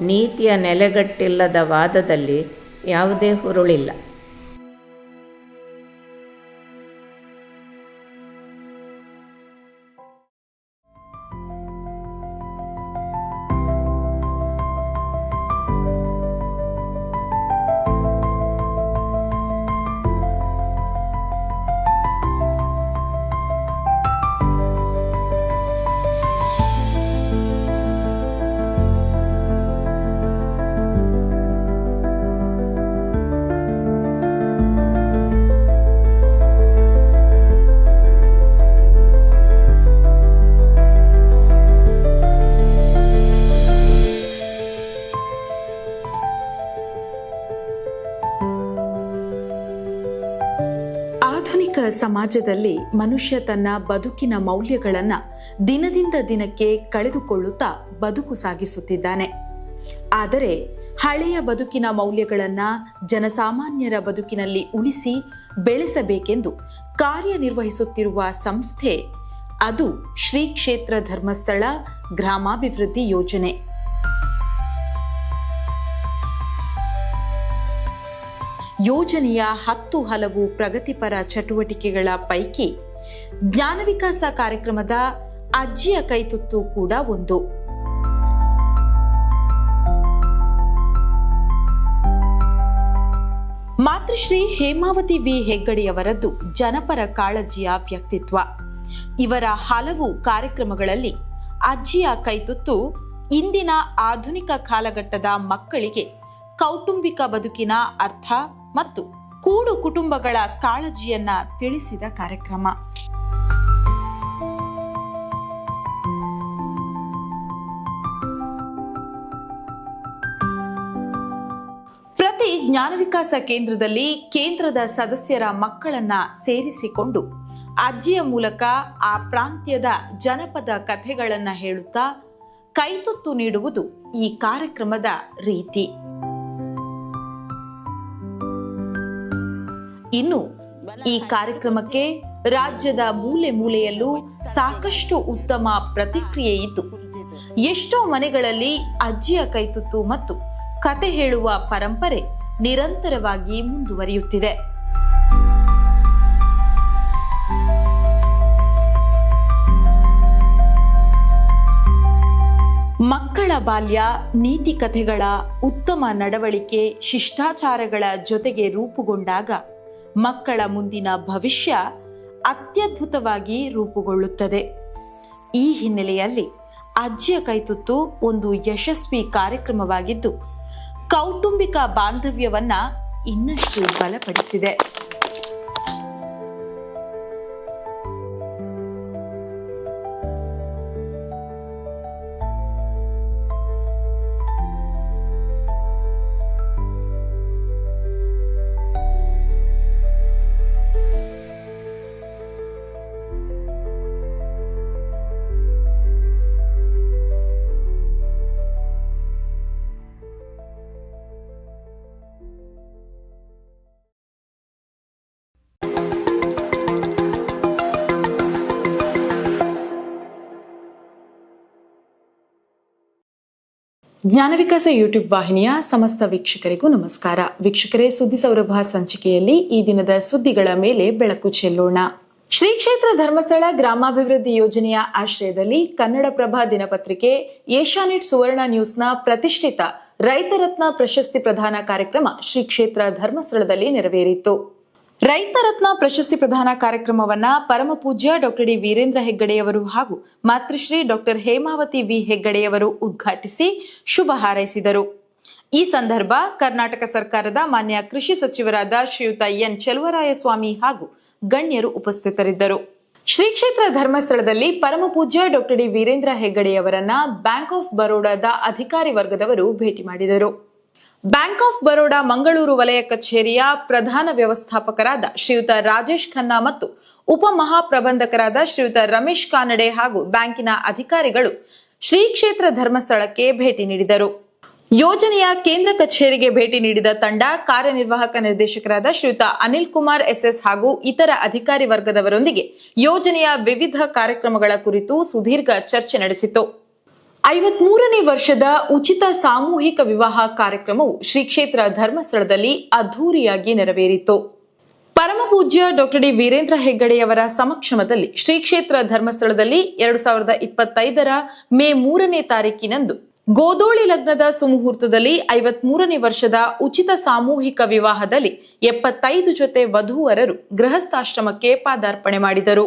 ನೀತಿಯ ನೆಲೆಗಟ್ಟಿಲ್ಲದ ವಾದದಲ್ಲಿ ಯಾವುದೇ ಹುರುಳಿಲ್ಲ. ಆಧುನಿಕ ಸಮಾಜದಲ್ಲಿ ಮನುಷ್ಯ ತನ್ನ ಬದುಕಿನ ಮೌಲ್ಯಗಳನ್ನು ದಿನದಿಂದ ದಿನಕ್ಕೆ ಕಳೆದುಕೊಳ್ಳುತ್ತಾ ಬದುಕು ಸಾಗಿಸುತ್ತಿದ್ದಾನೆ. ಆದರೆ ಹಳೆಯ ಬದುಕಿನ ಮೌಲ್ಯಗಳನ್ನು ಜನಸಾಮಾನ್ಯರ ಬದುಕಿನಲ್ಲಿ ಉಳಿಸಿ ಬೆಳೆಸಬೇಕೆಂದು ಕಾರ್ಯನಿರ್ವಹಿಸುತ್ತಿರುವ ಸಂಸ್ಥೆ ಅದು ಶ್ರೀ ಕ್ಷೇತ್ರ ಧರ್ಮಸ್ಥಳ ಗ್ರಾಮಾಭಿವೃದ್ಧಿ ಯೋಜನೆ. ಯೋಜನೆಯ ಹತ್ತು ಹಲವು ಪ್ರಗತಿಪರ ಚಟುವಟಿಕೆಗಳ ಪೈಕಿ ಜ್ಞಾನ ವಿಕಾಸ ಕಾರ್ಯಕ್ರಮದ ಅಜ್ಜಿಯ ಕೈತುತ್ತು ಕೂಡ ಒಂದು. ಮಾತೃಶ್ರೀ ಹೇಮಾವತಿ ವಿ ಹೆಗ್ಗಡೆಯವರದ್ದು ಜನಪರ ಕಾಳಜಿಯ ವ್ಯಕ್ತಿತ್ವ. ಇವರ ಹಲವು ಕಾರ್ಯಕ್ರಮಗಳಲ್ಲಿ ಅಜ್ಜಿಯ ಕೈತುತ್ತು ಇಂದಿನ ಆಧುನಿಕ ಕಾಲಘಟ್ಟದ ಮಕ್ಕಳಿಗೆ ಕೌಟುಂಬಿಕ ಬದುಕಿನ ಅರ್ಥ ಮತ್ತು ಕೂಡು ಕುಟುಂಬಗಳ ಕಾಳಜಿಯನ್ನ ತಿಳಿಸಿದ ಕಾರ್ಯಕ್ರಮ. ಪ್ರತಿ ಜ್ಞಾನ ವಿಕಾಸ ಕೇಂದ್ರದಲ್ಲಿ ಕೇಂದ್ರದ ಸದಸ್ಯರ ಮಕ್ಕಳನ್ನ ಸೇರಿಸಿಕೊಂಡು ಅಜ್ಜಿಯ ಮೂಲಕ ಆ ಪ್ರಾಂತ್ಯದ ಜನಪದ ಕಥೆಗಳನ್ನು ಹೇಳುತ್ತಾ ಕೈತುತ್ತು ನೀಡುವುದು ಈ ಕಾರ್ಯಕ್ರಮದ ರೀತಿ. ಇನ್ನು ಈ ಕಾರ್ಯಕ್ರಮಕ್ಕೆ ರಾಜ್ಯದ ಮೂಲೆ ಮೂಲೆಯಲ್ಲೂ ಸಾಕಷ್ಟು ಉತ್ತಮ ಪ್ರತಿಕ್ರಿಯೆ ಇತ್ತು. ಎಷ್ಟೋ ಮನೆಗಳಲ್ಲಿ ಅಜ್ಜಿಯ ಕೈತುತ್ತು ಮತ್ತು ಕತೆ ಹೇಳುವ ಪರಂಪರೆ ನಿರಂತರವಾಗಿ ಮುಂದುವರಿಯುತ್ತಿದೆ. ಮಕ್ಕಳ ಬಾಲ್ಯ, ನೀತಿ ಕಥೆಗಳ ಉತ್ತಮ ನಡವಳಿಕೆ, ಶಿಷ್ಟಾಚಾರಗಳ ಜೊತೆಗೆ ರೂಪುಗೊಂಡಾಗ ಮಕ್ಕಳ ಮುಂದಿನ ಭವಿಷ್ಯ ಅತ್ಯದ್ಭುತವಾಗಿ ರೂಪುಗೊಳ್ಳುತ್ತದೆ. ಈ ಹಿನ್ನೆಲೆಯಲ್ಲಿ ಅಜ್ಜಿಯ ಕೈತುತ್ತು ಒಂದು ಯಶಸ್ವಿ ಕಾರ್ಯಕ್ರಮವಾಗಿದ್ದು, ಕೌಟುಂಬಿಕ ಬಾಂಧವ್ಯವನ್ನ ಇನ್ನಷ್ಟು ಬಲಪಡಿಸಿದೆ. ಜ್ಞಾನ ವಿಕಾಸ ಯೂಟ್ಯೂಬ್ ವಾಹಿನಿಯ ಸಮಸ್ತ ವೀಕ್ಷಕರಿಗೂ ನಮಸ್ಕಾರ. ವೀಕ್ಷಕರೇ, ಸುದ್ದಿ ಸೌರಭ ಸಂಚಿಕೆಯಲ್ಲಿ ಈ ದಿನದ ಸುದ್ದಿಗಳ ಮೇಲೆ ಬೆಳಕು ಚೆಲ್ಲೋಣ. ಶ್ರೀ ಕ್ಷೇತ್ರ ಧರ್ಮಸ್ಥಳ ಗ್ರಾಮಾಭಿವೃದ್ಧಿ ಯೋಜನೆಯ ಆಶ್ರಯದಲ್ಲಿ ಕನ್ನಡಪ್ರಭ ದಿನಪತ್ರಿಕೆ, ಏಷ್ಯಾನೆಟ್ ಸುವರ್ಣ ನ್ಯೂಸ್ನ ಪ್ರತಿಷ್ಠಿತ ರೈತರತ್ನ ಪ್ರಶಸ್ತಿ ಪ್ರದಾನ ಕಾರ್ಯಕ್ರಮ ಶ್ರೀ ಕ್ಷೇತ್ರ ಧರ್ಮಸ್ಥಳದಲ್ಲಿ ನೆರವೇರಿತು. ರೈತ ರತ್ನ ಪ್ರಶಸ್ತಿ ಪ್ರದಾನ ಕಾರ್ಯಕ್ರಮವನ್ನ ಪರಮಪೂಜ್ಯ ಡಾಕ್ಟರ್ ಡಿ ವೀರೇಂದ್ರ ಹೆಗ್ಗಡೆಯವರು ಹಾಗೂ ಮಾತೃಶ್ರೀ ಡಾಕ್ಟರ್ ಹೇಮಾವತಿ ವಿ ಹೆಗ್ಗಡೆಯವರು ಉದ್ಘಾಟಿಸಿ ಶುಭ ಹಾರೈಸಿದರು. ಈ ಸಂದರ್ಭ ಕರ್ನಾಟಕ ಸರ್ಕಾರದ ಮಾನ್ಯ ಕೃಷಿ ಸಚಿವರಾದ ಶ್ರೀಯುತ ಎನ್ ಚೆಲುವರಾಯಸ್ವಾಮಿ ಹಾಗೂ ಗಣ್ಯರು ಉಪಸ್ಥಿತರಿದ್ದರು. ಶ್ರೀ ಕ್ಷೇತ್ರ ಧರ್ಮಸ್ಥಳದಲ್ಲಿ ಪರಮಪೂಜ್ಯ ಡಾಕ್ಟರ್ ಡಿ ವೀರೇಂದ್ರ ಹೆಗ್ಗಡೆಯವರನ್ನ ಬ್ಯಾಂಕ್ ಆಫ್ ಬರೋಡಾದ ಅಧಿಕಾರಿ ವರ್ಗದವರು ಭೇಟಿ ಮಾಡಿದರು. ಬ್ಯಾಂಕ್ ಆಫ್ ಬರೋಡಾ ಮಂಗಳೂರು ವಲಯ ಕಚೇರಿಯ ಪ್ರಧಾನ ವ್ಯವಸ್ಥಾಪಕರಾದ ಶ್ರೀಯುತ ರಾಜೇಶ್ ಖನ್ನಾ ಮತ್ತು ಉಪಮಹಾಪ್ರಬಂಧಕರಾದ ಶ್ರೀಯುತ ರಮೇಶ್ ಕಾನಡೆ ಹಾಗೂ ಬ್ಯಾಂಕಿನ ಅಧಿಕಾರಿಗಳು ಶ್ರೀ ಕ್ಷೇತ್ರ ಧರ್ಮಸ್ಥಳಕ್ಕೆ ಭೇಟಿ ನೀಡಿದರು. ಯೋಜನೆಯ ಕೇಂದ್ರ ಕಚೇರಿಗೆ ಭೇಟಿ ನೀಡಿದ ತಂಡ ಕಾರ್ಯನಿರ್ವಾಹಕ ನಿರ್ದೇಶಕರಾದ ಶ್ರೀಯುತ ಅನಿಲ್ ಕುಮಾರ್ ಎಸ್ಎಸ್ ಹಾಗೂ ಇತರ ಅಧಿಕಾರಿ ವರ್ಗದವರೊಂದಿಗೆ ಯೋಜನೆಯ ವಿವಿಧ ಕಾರ್ಯಕ್ರಮಗಳ ಕುರಿತು ಸುದೀರ್ಘ ಚರ್ಚೆ ನಡೆಸಿತು. ಐವತ್ಮೂರನೇ ವರ್ಷದ ಉಚಿತ ಸಾಮೂಹಿಕ ವಿವಾಹ ಕಾರ್ಯಕ್ರಮವು ಶ್ರೀ ಕ್ಷೇತ್ರ ಧರ್ಮಸ್ಥಳದಲ್ಲಿ ಅದ್ಧೂರಿಯಾಗಿ ನೆರವೇರಿತು. ಪರಮಪೂಜ್ಯ ಡಾಕ್ಟರ್ ಡಿ ವೀರೇಂದ್ರ ಹೆಗ್ಗಡೆಯವರ ಸಮಕ್ಷಮದಲ್ಲಿ ಶ್ರೀ ಕ್ಷೇತ್ರ ಧರ್ಮಸ್ಥಳದಲ್ಲಿ ಎರಡು ಸಾವಿರದ ಇಪ್ಪತ್ತೈದರ ಮೇ ಮೂರನೇ ತಾರೀಕಿನಂದು ಗೋದೋಳಿ ಲಗ್ನದ ಸುಮುಹೂರ್ತದಲ್ಲಿ ಐವತ್ಮೂರನೇ ವರ್ಷದ ಉಚಿತ ಸಾಮೂಹಿಕ ವಿವಾಹದಲ್ಲಿ ಎಪ್ಪತ್ತೈದು ಜೊತೆ ವಧುವರರು ಗೃಹಸ್ಥಾಶ್ರಮಕ್ಕೆ ಪಾದಾರ್ಪಣೆ ಮಾಡಿದರು.